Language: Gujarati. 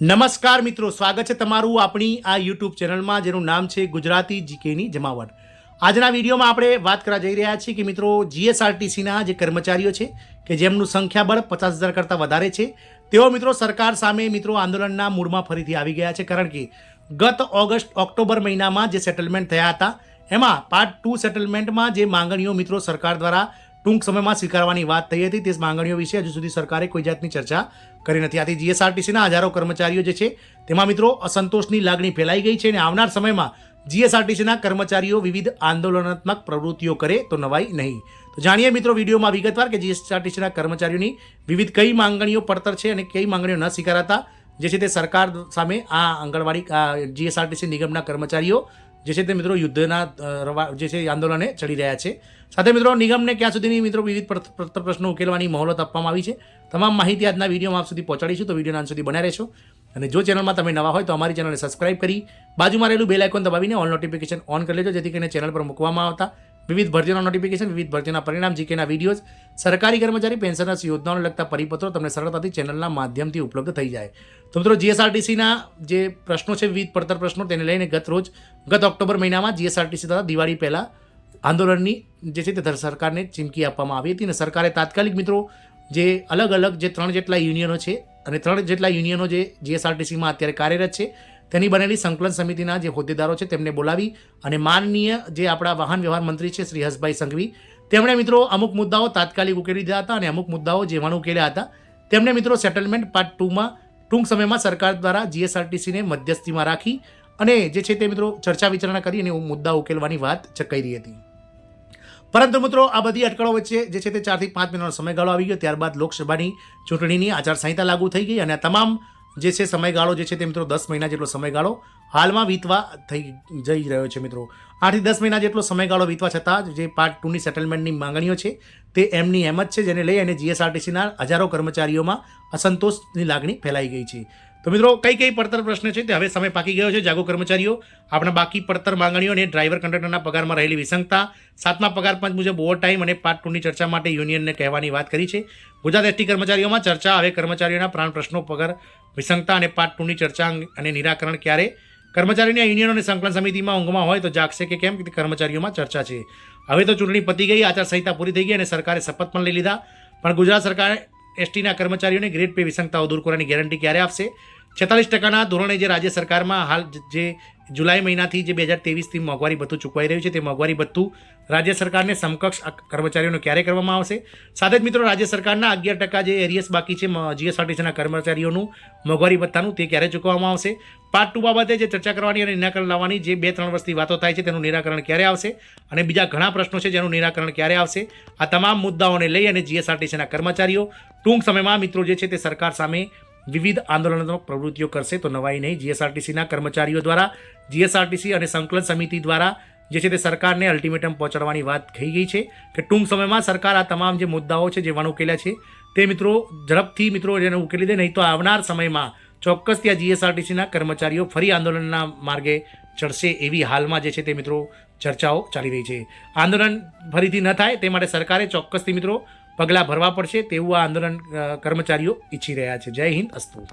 નમસ્કાર મિત્રો, સ્વાગત છે તમારું આપણી આ યુટ્યુબ ચેનલમાં, જેનું નામ છે ગુજરાતી જીકેની જમાવટ. આજના વિડીયોમાં આપણે વાત કરવા જઈ રહ્યા છીએ કે મિત્રો, જીએસઆરટીસીના જે કર્મચારીઓ છે, કે જેમનું સંખ્યાબળ પચાસ હજાર કરતાં વધારે છે, તેઓ મિત્રો સરકાર સામે મિત્રો આંદોલનના મૂડમાં ફરીથી આવી ગયા છે. કારણ કે ગત ઓગસ્ટ, ઓક્ટોબર મહિનામાં જે સેટલમેન્ટ થયા હતા, એમાં પાર્ટ ટુ સેટલમેન્ટમાં જે માંગણીઓ મિત્રો સરકાર દ્વારા ટૂંક સમયમાં સ્વીકારવાની વાત થઈ હતી. તે માંગણીઓ વિશે હજુ સુધી સરકારે કોઈ જાતની ચર્ચા કરી નથી. આથી જીએસઆરટીસીના હજારો કર્મચારીઓ જે છે, તેમાં મિત્રો અસંતોષની લાગણી ફેલાઈ ગઈ છે અને આવનાર સમયમાં જીએસઆરટીસીના કર્મચારીઓ વિવિધ આંદોલનાત્મક પ્રવૃત્તિઓ કરે તો નવાઈ નહીં. તો જાણીએ મિત્રો વિડીયોમાં વિગતવાર કે જીએસઆરટીસીના કર્મચારીઓની વિવિધ કઈ માંગણીઓ પડતર છે અને કઈ માંગણીઓ ન સ્વીકારાતા, જે છે તે સરકાર સામે આ આંગણવાડી જીએસઆરટીસી નિગમના કર્મચારીઓ જે છે તે મિત્રો યુદ્ધના જે છે આંદોલને ચડી રહ્યા છે. સાથે મિત્રો નિગમને ક્યાં સુધીની મિત્રો વિવિધ પ્ર- પ્ર- પ્રશ્નો ઉકેલવાની મહોલત આપવામાં આવી છે. તમામ માહિતી આજના વિડીયોમાં આપ સુધી પહોંચાડીશું. તો વિડીયોના અંત સુધી બન્યા રહેશો. અને જો ચેનલમાં તમે નવા હોય તો અમારી ચેનલને સબસ્ક્રાઇબ કરી બાજુમાં રહેલું બેલ આઇકોન દબાવીને ઓલ નોટિફિકેશન ઓન કરી લેજો, જેથી કરીને ચેનલ પર મૂકવામાં આવતા વિવિધ ભરતીના નોટિફિકેશન વિવિધ ભરતીના પરિણામ જીકેના વિડીયોઝ સરકારી કર્મચારી પેન્શનર્સ યોજનાઓને લગતા પરિપત્રો તમને સરળતાથી ચેનલના માધ્યમથી ઉપલબ્ધ થઈ જાય. તો મિત્રો જીએસઆરટીસીના જે પ્રશ્નો છે, વિવિધ પડતર પ્રશ્નો, તેને લઈને ગત રોજ, ગત ઓક્ટોબર મહિનામાં જીએસઆરટીસી દ્વારા દિવાળી પહેલાં આંદોલનની જે છે તે સરકારને ચીમકી આપવામાં આવી હતી અને સરકારે તાત્કાલિક મિત્રો જે અલગ અલગ જે ત્રણ જેટલા યુનિયનો છે અને ત્રણ જેટલા યુનિયનો જે જીએસઆરટીસીમાં અત્યારે કાર્યરત છે તેની બનેલી સંકલન સમિતિના જે હોદ્દેદારો છે તેમને બોલાવી અને માનનીય જે આપણા વાહન વ્યવહાર મંત્રી છે શ્રી હસભાઈ સંઘવી, તેમણે મિત્રો અમુક મુદ્દાઓ તાત્કાલિક ઉકેલી દીધા હતા અને અમુક મુદ્દાઓ જેવાણ ઉકેલ્યા હતા. તેમણે મિત્રો સેટલમેન્ટ પાર્ટ ટુમાં ટૂંક સમયમાં સરકાર દ્વારા જીએસઆરટીસીને મધ્યસ્થીમાં રાખી અને જે છે તે મિત્રો ચર્ચા વિચારણા કરી અને મુદ્દા ઉકેલવાની વાત ચકાઈ હતી. પરંતુ મિત્રો આ બધી અટકળો વચ્ચે જે છે તે ચારથી પાંચ મહિનાનો સમયગાળો આવી ગયો. ત્યારબાદ લોકસભાની ચૂંટણીની આચારસંહિતા લાગુ થઈ ગઈ અને તમામ જે છે સમયગાળો જે છે તે મિત્રો દસ મહિના જેટલો સમયગાળો હાલમાં વીતવા થઈ જઈ રહ્યો છે મિત્રો. આઠથી દસ મહિના જેટલો સમયગાળો વીતવા છતાં જે પાર્ટ ટુની સેટલમેન્ટની માંગણીઓ છે તે એમની એમ જ છે જેને લઈ અને જીએસઆરટીસીના હજારો કર્મચારીઓમાં અસંતોષની લાગણી ફેલાઈ ગઈ છે. તો મિત્રો, કઈ કઈ પડતર પ્રશ્ન છે તે હવે સમય પાકી ગયો છે. જાગો કર્મચારીઓ, આપણા બાકી પડતર માંગણીઓ અને ડ્રાઈવર કંડક્ટરના પગારમાં રહેલી વિસંગતા સાતમા પગાર પંચ મુજબ ઓવર ટાઈમ અને પાર્ટ ટુની ચર્ચા માટે યુનિયનને કહેવાની વાત કરી છે. ગુજરાત એસટી કર્મચારીઓમાં ચર્ચા હવે કર્મચારીઓના પ્રાણ પ્રશ્નો, પગાર વિસંગતા અને પાર્ટ ટુની ચર્ચા અને નિરાકરણ ક્યારે? કર્મચારીની યુનિયનો અને સંકલન સમિતિમાં ઊંઘમાં હોય તો જાગશે કે કેમ? કે કર્મચારીઓમાં ચર્ચા છે. હવે તો ચૂંટણી પતી ગઈ, આચારસંહિતા પૂરી થઈ ગઈ અને સરકારે શપથ પણ લઈ લીધા. પણ ગુજરાત સરકારે એસટીના કર્મચારીઓને ગ્રેડ પે વિસંગતાઓ દૂર કરવાની ગેરંટી ક્યારે આપશે? છેતાલીસ ટકાના ધોરણે જે રાજ્ય સરકારમાં હાલ જે જુલાઈ મહિનાથી જે બે હજાર તેવીસથી મોંઘવારી ભથ્થું ચૂકવાઈ રહ્યું છે, તે મોંઘવારી ભથ્થું રાજ્ય સરકારને સમકક્ષ કર્મચારીઓને ક્યારે કરવામાં આવશે? સાથે જ મિત્રો, રાજ્ય સરકારના અગિયાર ટકા જે એરિયસ બાકી છે જીએસઆરટીસીના કર્મચારીઓનું મોંઘવારી ભથ્થાનું તે ક્યારે ચૂકવવામાં આવશે? પાર્ટ ટુ બાબતે જે ચર્ચા કરવાની અને નિરાકરણ લાવવાની જે બે ત્રણ વર્ષથી વાતો થાય છે, તેનું નિરાકરણ ક્યારે આવશે? અને બીજા ઘણા પ્રશ્નો છે, જેનું નિરાકરણ ક્યારે આવશે? આ તમામ મુદ્દાઓને લઈ અને જીએસઆરટીસીના કર્મચારીઓ ટૂંક સમયમાં મિત્રો જે છે તે સરકાર સામે વિવિધ આંદોલનાત્મક પ્રવૃત્તિઓ કરશે તો નવાઈ નહીં. જીએસઆરટીસીના કર્મચારીઓ દ્વારા, જીએસઆરટીસી અને સંકલન સમિતિ દ્વારા જે છે તે સરકારને અલ્ટિમેટમ પહોંચાડવાની વાત થઈ ગઈ છે કે ટૂંક સમયમાં સરકાર આ તમામ જે મુદ્દાઓ છે જે વણ ઉકેલ્યા છે તે મિત્રો ઝડપથી મિત્રો જેને ઉકેલી દે, નહીં તો આવનાર સમયમાં ચોક્કસ ત્યાં જીએસઆરટીસીના કર્મચારીઓ ફરી આંદોલનના માર્ગે ચડશે એવી હાલમાં જે છે તે મિત્રો ચર્ચાઓ ચાલી રહી છે. આંદોલન ફરીથી ન થાય તે માટે સરકારે ચોક્કસથી મિત્રો પગલાં ભરવા પડશે તેવું આ આંદોલન કર્મચારીઓ ઈચ્છી રહ્યા છે. જય હિન્દ અસ્તુ.